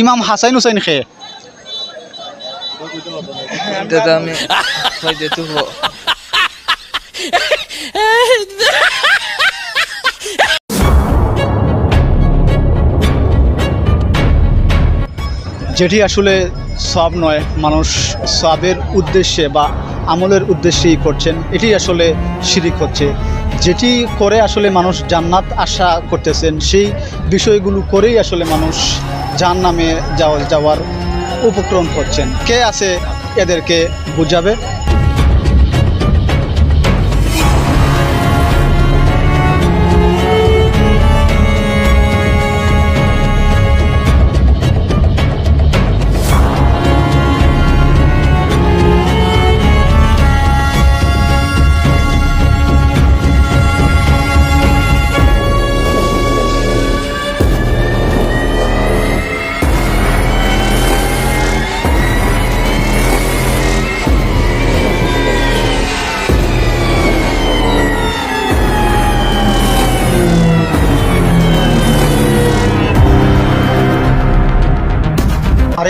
ইমাম হাসাইন হুসাইন খে। যেটি আসলে সব নয় মানুষ সবের উদ্দেশ্যে বা আমলের উদ্দেশ্যেই করছেন এটি আসলে শিরিক হচ্ছে। যেটি করে আসলে মানুষ জান্নাত আশা করতেছেন সেই বিষয়গুলো করেই আসলে মানুষ জান নামে যাওয়া যাওয়ার উপক্রম করছেন। কে আছে এদেরকে বুঝাবে?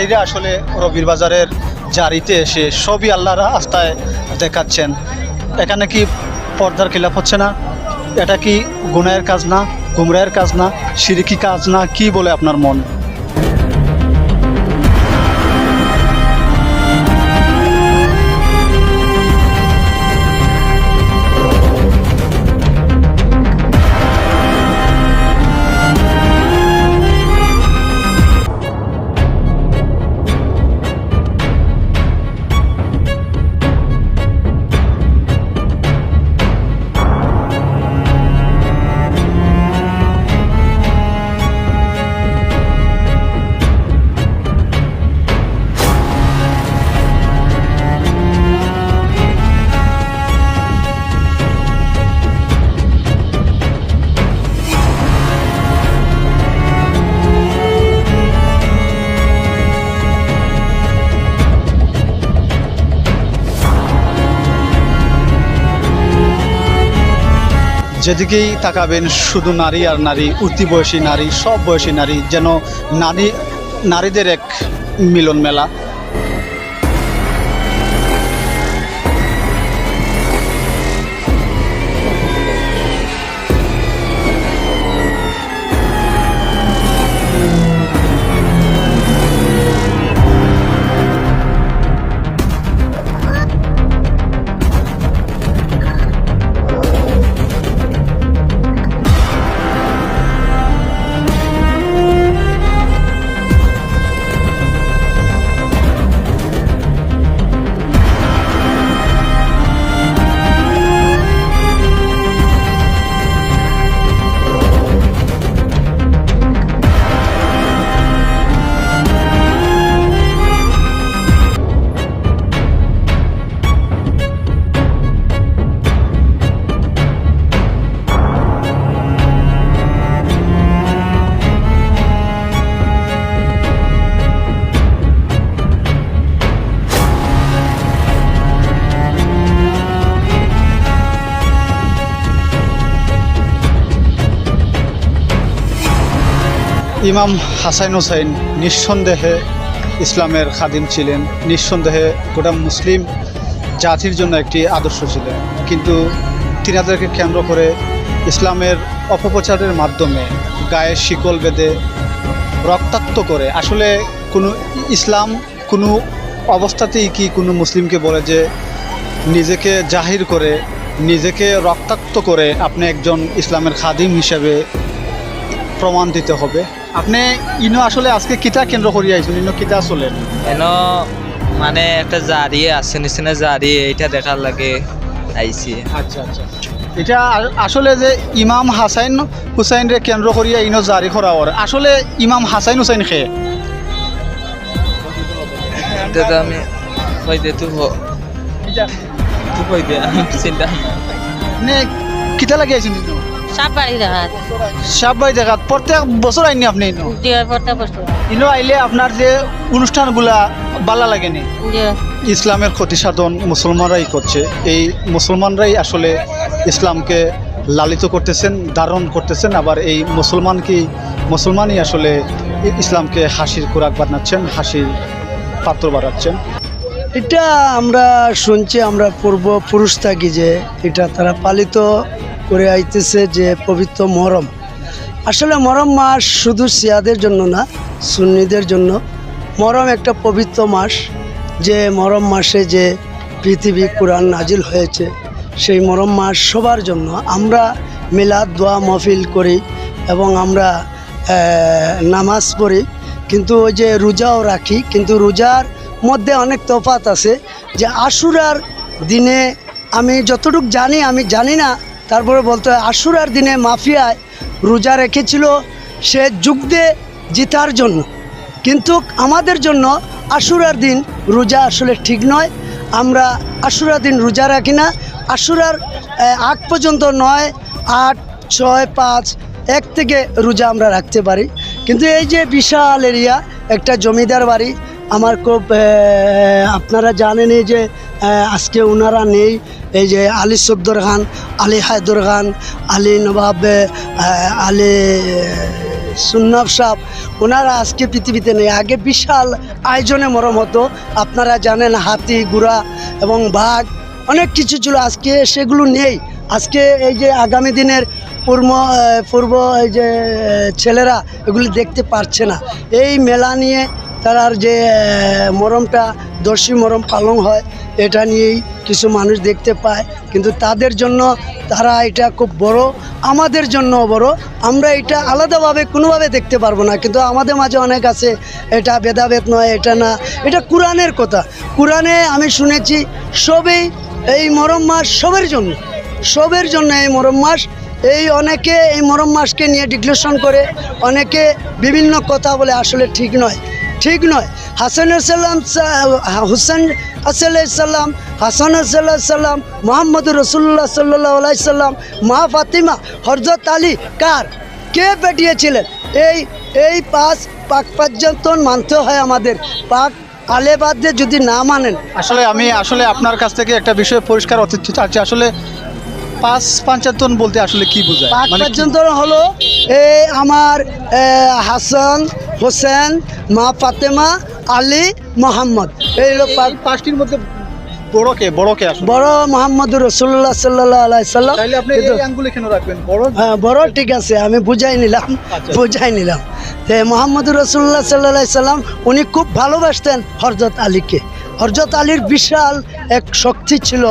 নারীরা আসলে রবির বাজারের জারিতে এসে সবই আল্লাহর রাস্তায় দেখাচ্ছেন। এখানে কি পর্দার খিলাফ হচ্ছে না? এটা কি গুনায়ের কাজ না গুমরায়ের কাজ না, সিরিকি কাজ না? কি বলে আপনার মন? যেদিকেই তাকাবেন, শুধু নারী আর নারী উঠতি বয়সী নারী, সব বয়সী নারী, যেন নারী, নারীদের এক মিলন মেলা ইমাম হাসাইন হুসাইন নিঃসন্দেহে ইসলামের খাদিম ছিলেন, নিঃসন্দেহে গোটা মুসলিম জাতির জন্য একটি আদর্শ ছিলেন। কিন্তু তিনাদেরকে কেন্দ্র করে ইসলামের অপপ্রচারের মাধ্যমে গায়ে শিকল বেঁধে রক্তাক্ত করে। আসলে কোনো ইসলাম কোনো অবস্থাতেই কি কোনো মুসলিমকে বলে যে নিজেকে জাহির করে, নিজেকে রক্তাক্ত করে আপনি একজন ইসলামের খাদিম হিসেবে প্রমাণ দিতে হবে। আপনি ইনো আসলে আজকে কিতা কেন্দ্র করি আইছেন? ইনো কিতা চলেন এন মানে একটা জারি আছে নিচিনা জারি এইটা দেখার লাগে আইছি। আচ্ছা আচ্ছা। এটা আসলে যে ইমাম হাসাইন হুসাইন রে কেন্দ্র করিয়া ইনো জারি করা ওর আসলে ইমাম হাসাইন হুসাইন খে এটা তো আমি কই দিতে হো। তুই কই দে আমি চিন্তা আপনি কিতা লাগি আইছেন ইনো? সব বাড়ি দেখাত। সাব ভাই দেখাত। প্রত্যেক বছর আইনি আপনি ইনো? ইনো আইলে আপনার যে অনুষ্ঠানগুলা বালা লাগেনি? ইসলামের ক্ষতি সাধন মুসলমানরাই করছে। এই মুসলমানরাই আসলে ইসলামকে লালিত করতেছেন ধারণ করতেছেন। আবার এই মুসলমান কি মুসলমানই আসলে ইসলামকে হাসির খোরাক বানাচ্ছেন হাসির পাত্র বানাচ্ছেন। এটা আমরা শুনছি আমরা পূর্বপুরুষ থাকি যে এটা তারা পালিত করে আইতেছে যে পবিত্র মরম আসলে মরম মাস শুধু সিয়াদের জন্য না, সুন্নিদের জন্য। মরম একটা পবিত্র মাস, যে মরম মাসে যে পৃথিবী কোরআন নাজিল হয়েছে, সেই মরম মাস সবার জন্য। আমরা মিলাদ, দোয়া মফিল করি এবং আমরা নামাজ পড়ি। কিন্তু ওই যে রোজাও রাখি, কিন্তু রোজার মধ্যে অনেক তফাত আছে যে আশুরার দিনে আমি যতটুকু জানি, আমি জানি না তারপরে বলতে হয় আশুরার দিনে মাফিয়ায় রোজা রেখেছিল, সে যুদ্ধে জিতার জন্য। কিন্তু আমাদের জন্য আশুরার দিন রোজা আসলে ঠিক নয়। আমরা আশুরার দিন রোজা রাখি না। আশুরার আগ পর্যন্ত নয়, আট, ছয়, পাঁচ, এক থেকে রোজা আমরা রাখতে পারি। কিন্তু এই যে বিশাল এরিয়া, একটা জমিদার বাড়ি আমার খুব আপনারা জানেন যে আজকে ওনারা নেই, এই যে আলী সফদর খান, আলী হায়দর খান, আলী নবাব আলী সুন্নাব সাহ ওনারা আজকে পৃথিবীতে নেই। আগে বিশাল আয়োজনে মরম হতো। আপনারা জানেন হাতি গুড়া এবং বাঘ, অনেক কিছু ছিল। আজকে সেগুলো নেই। আজকে এই যে আগামী দিনের পূর্ব পূর্ব এই যে ছেলেরা এগুলি দেখতে পারছে না। এই মেলা নিয়ে তারার যে মরমটা দর্শী মরম পালন হয়, এটা নিয়েই কিছু মানুষ দেখতে পায়। কিন্তু তাদের জন্য তারা এটা খুব বড়, আমাদের জন্য বড়। আমরা এটা আলাদাভাবে, কোনোভাবে দেখতে পারব না। কিন্তু আমাদের মাঝে অনেক আছে, এটা ভেদাভেদ নয়, এটা না। এটা কোরআনের কথা। কোরআনে আমি শুনেছি, সবই এই মরম মাস সবের জন্য। সবের জন্য এই মরম মাস। এই অনেকে এই মরম মাসকে নিয়ে ডিক্লেশন করে, অনেকে বিভিন্ন কথা বলে, আসলে ঠিক নয়। ঠিক নয়। হাসান সাল্লাম হুসেন সাল্লাম হাসান সাল্লাম মোহাম্মদ রসুল্লাহ সাল্লাহ সাল্লাম মা ফাতিমা হরজত আলী কার? কে পেটিয়েছিলেন এই এই পাঁচ পাক পর্যন্ত মানতে হয় আমাদের। পাক আলেবাদে যদি না মানেন। আসলে আমি আসলে আপনার কাছ থেকে একটা বিষয় পরিষ্কার অতীত চাচ্ছি। আসলে পাঁচ পাঞ্চাতন বলতে আসলে কি বোঝায়? পাক মানে পর্যন্ত হলো এই আমার হাসান হোসেন মা ফাতেমা আলী মোহাম্মদ। এই হলো পাঁচটির মধ্যে বড় কে? বড় কে বড় মোহাম্মদ রসুল্লাহ সাল্লাহ আলাইসাল্লাম তাইলে আপনি এই আঙ্গুলে কেন রাখবেন? বড় হ্যাঁ বড় ঠিক আছে আমি বুঝাই নিলাম আচ্ছা। বুঝাই নিলাম। যে মোহাম্মদ রসুল্লাহ সাল্লাহ সাল্লাম উনি খুব ভালোবাসতেন হরজত আলীকে। হরজত আলীর বিশাল এক শক্তি ছিল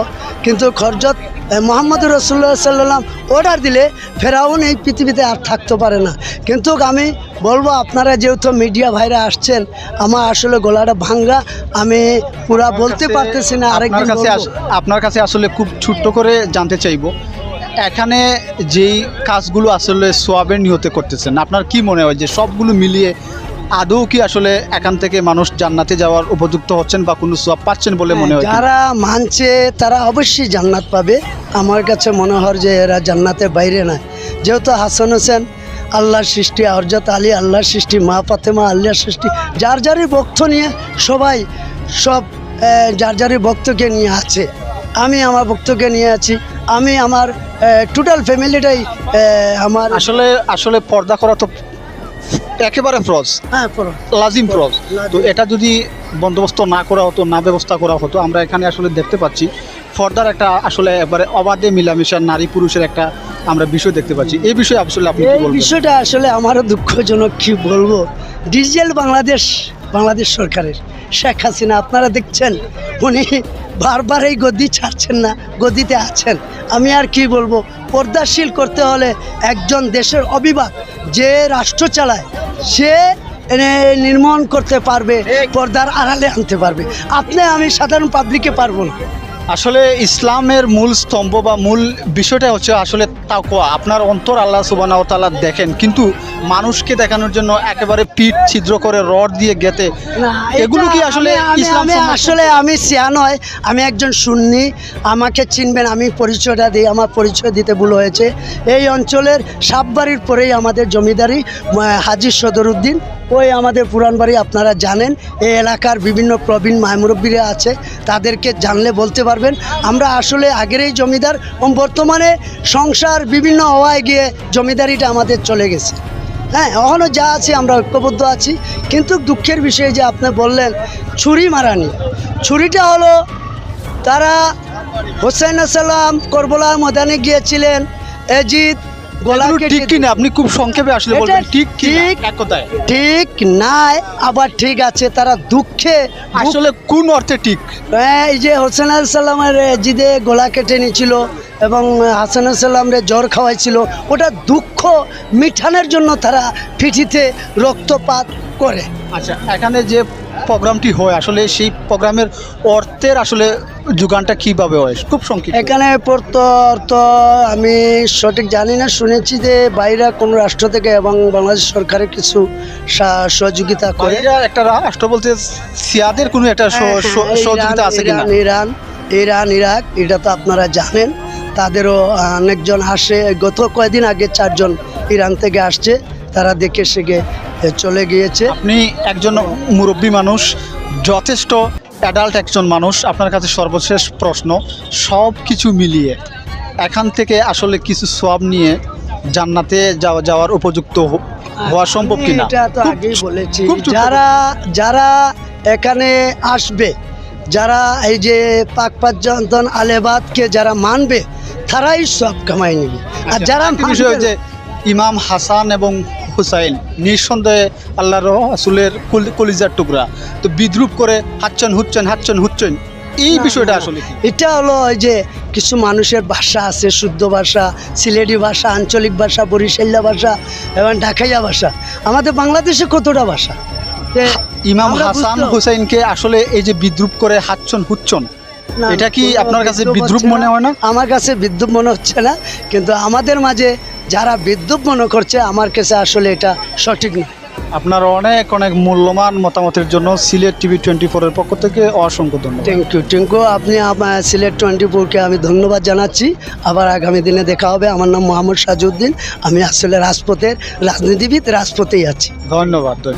কিন্তু হরজত মোহাম্মদ রসুল্লাহ সাল্লাম অর্ডার দিলে ফেরাউন এই পৃথিবীতে আর থাকতে পারে না। কিন্তু আমি বলব আপনারা যেহেতু মিডিয়া ভাইরা আসছেন আমার আসলে গলাটা ভাঙ্গা আমি পুরা বলতে পারতেছি না আরেকদিন কাছে আস- আপনার কাছে আসলে খুব ছোট্ট করে জানতে চাইব এখানে যেই কাজগুলো আসলে সোয়াবের নিয়তে করতেছেন আপনার কি মনে হয় যে সবগুলো মিলিয়ে আদৌ কি আসলে এখান থেকে মানুষ জান্নাতে যাওয়ার উপযুক্ত হচ্ছেন বা কোনো সোয়াব পাচ্ছেন বলে মনে হয়? যারা মানছে তারা অবশ্যই জান্নাত পাবে। আমার কাছে মনে হয় যে এরা জান্নাতের বাইরে নয়। যেহেতু হাসান হোসেন আল্লাহর সৃষ্টি হরজত আলী আল্লাহর সৃষ্টি মা ফাতেমা আল্লাহর সৃষ্টি যার যারই ভক্ত নিয়ে সবাই সব যার যারই ভক্তকে নিয়ে আছে। আমি আমার ভক্তকে নিয়ে আছি। আমি আমার টোটাল ফ্যামিলিটাই আমার আসলে আসলে পর্দা করা তো একেবারে ফ্রজ হ্যাঁ লাজিম ফ্রজ তো এটা যদি বন্দোবস্ত না করা হতো না ব্যবস্থা করা হতো আমরা এখানে আসলে দেখতে পাচ্ছি ফর্দার একটা আসলে এবারে অবাধে মিলামিশা নারী পুরুষের একটা আমরা বিষয় দেখতে পাচ্ছি। এই বিষয়ে আসলে আপনি এই বিষয়টা আসলে আমারও দুঃখজনক কি বলব? ডিজিটাল বাংলাদেশ বাংলাদেশ সরকারের শেখ হাসিনা আপনারা দেখছেন উনি বারবার এই গদি ছাড়ছেন না গদিতে আছেন। আমি আর কি বলব? পর্দাশীল করতে হলে একজন দেশের অভিভাবক যে রাষ্ট্র চালায় সে নির্মাণ করতে পারবে পর্দার আড়ালে আনতে পারবে। আপনি আমি সাধারণ পাবলিকে পারব না। আসলে ইসলামের মূল স্তম্ভ বা মূল বিষয়টা হচ্ছে আসলে তাকওয়া আপনার অন্তর আল্লাহ সুবাহ তাআলা দেখেন কিন্তু মানুষকে দেখানোর জন্য একেবারে পিঠ ছিদ্র করে রড দিয়ে গেতে এগুলো কি আসলে ইসলাম? আসলে আমি সিয়া নয় আমি একজন সুন্নি আমাকে চিনবেন আমি পরিচয়টা দিই আমার পরিচয় দিতে ভুল হয়েছে এই অঞ্চলের সাববাড়ির পরেই আমাদের জমিদারি হাজির হাজি সদরুদ্দিন ওই আমাদের পুরান বাড়ি আপনারা জানেন, এই এলাকার বিভিন্ন প্রবীণ মায়মুরব্বীরা আছে, তাদেরকে জানলে বলতে পারবেন, আমরা আসলে আগের এই জমিদার বর্তমানে সংসার বিভিন্ন হওয়ায় গিয়ে জমিদারিটা আমাদের চলে গেছে। হ্যাঁ এখনও যা আছে আমরা ঐক্যবদ্ধ আছি, কিন্তু দুঃখের বিষয়ে যে আপনি বললেন, ছুরি মারানি। ছুরিটা হলো, তারা হোসেন সাল্লাম করবলা ময়দানে গিয়েছিলেন, এজিদ কিনা? আপনি খুব সংক্ষেপে আসলে বলবেন ঠিক ঠিক। এক কথায়। ঠিক নাই আবার ঠিক আছে তারা দুঃখে আসলে কোন অর্থে ঠিক? হ্যাঁ, এই যে হোসেন সাল্লামের জিদে গোলা কেটে নিয়েছিল এবং হাসান সাল্লামরে জ্বর খাওয়াইছিল ওটা দুঃখ মিঠানের জন্য তারা পিঠিতে রক্তপাত করে। আচ্ছা এখানে যে প্রোগ্রামটি হয় আসলে সেই প্রোগ্রামের অর্থের আসলে যোগানটা কীভাবে হয়? খুব সংক্ষিপ্ত। এখানে পড়তো অর্থ আমি সঠিক জানি না শুনেছি যে বাইরে কোন রাষ্ট্র থেকে এবং বাংলাদেশ সরকারের কিছু সহযোগিতা করে। একটা রাষ্ট্র বলতে সিয়াদের কোনো একটা হ্যাঁ, হ্যাঁ, সহযোগিতা আছে কিনা? ইরান ইরান ইরান ইরাক এটা তো আপনারা জানেন। তাদেরও অনেকজন আসে গত কয়েকদিন আগে চারজন ইরান থেকে আসছে। তারা দেখে সেগে চলে গিয়েছে। আপনি একজন মুরব্বী মানুষ যথেষ্ট অ্যাডাল্ট একজন মানুষ আপনার কাছে সর্বশেষ প্রশ্ন সব কিছু মিলিয়ে এখান থেকে আসলে কিছু সব নিয়ে জান্নাতে যাওয়া যাওয়ার উপযুক্ত হওয়া সম্ভব কিনা? এটা তো আগেই বলেছি। যারা যারা এখানে আসবে যারা এই যে পাক পাঞ্চন আলেবাদকে যারা মানবে তারাই সব কামাই নেবে। আর আচ্ছা, যারা বিষয় যে ইমাম হাসান এবং হুসাইন নিঃসন্দেহে আল্লাহ রসুলের কলিজার টুকরা। তো বিদ্রুপ করে হাচ্ছেন হুচ্ছেন হাচ্ছেন হুচ্ছেন এই বিষয়টা আসলে এটা হলো ওই যে কিছু মানুষের ভাষা আছে শুদ্ধ ভাষা সিলেটি ভাষা আঞ্চলিক ভাষা বরিশাল্লা ভাষা এবং ঢাকাইয়া ভাষা। আমাদের বাংলাদেশে কতটা ভাষা? ইমাম হাসান হুসাইনকে আসলে এই যে বিদ্রুপ করে হাচ্ছন হুচ্ছন এটা কি আপনার কাছে বিদ্রুপ মনে হয় না? আমার কাছে বিদ্রুপ মনে হচ্ছে না কিন্তু আমাদের মাঝে যারা বিদ্যুৎ মনে করছে আমার কাছে আসলে এটা সঠিক নয় আপনার অনেক অনেক মূল্যবান মতামতের জন্য সিলেট টিভি টোয়েন্টি ফোরের পক্ষ থেকে অসংখ্য ধন্যবাদ। থ্যাংক ইউ টিঙ্কু আপনি আমার সিলেট টোয়েন্টি ফোরকে আমি ধন্যবাদ জানাচ্ছি। আবার আগামী দিনে দেখা হবে। আমার নাম মোহাম্মদ সাজউদ্দিন। আমি আসলে রাজপথের রাজনীতিবিদ রাজপথেই আছি। ধন্যবাদ ধন্যবাদ।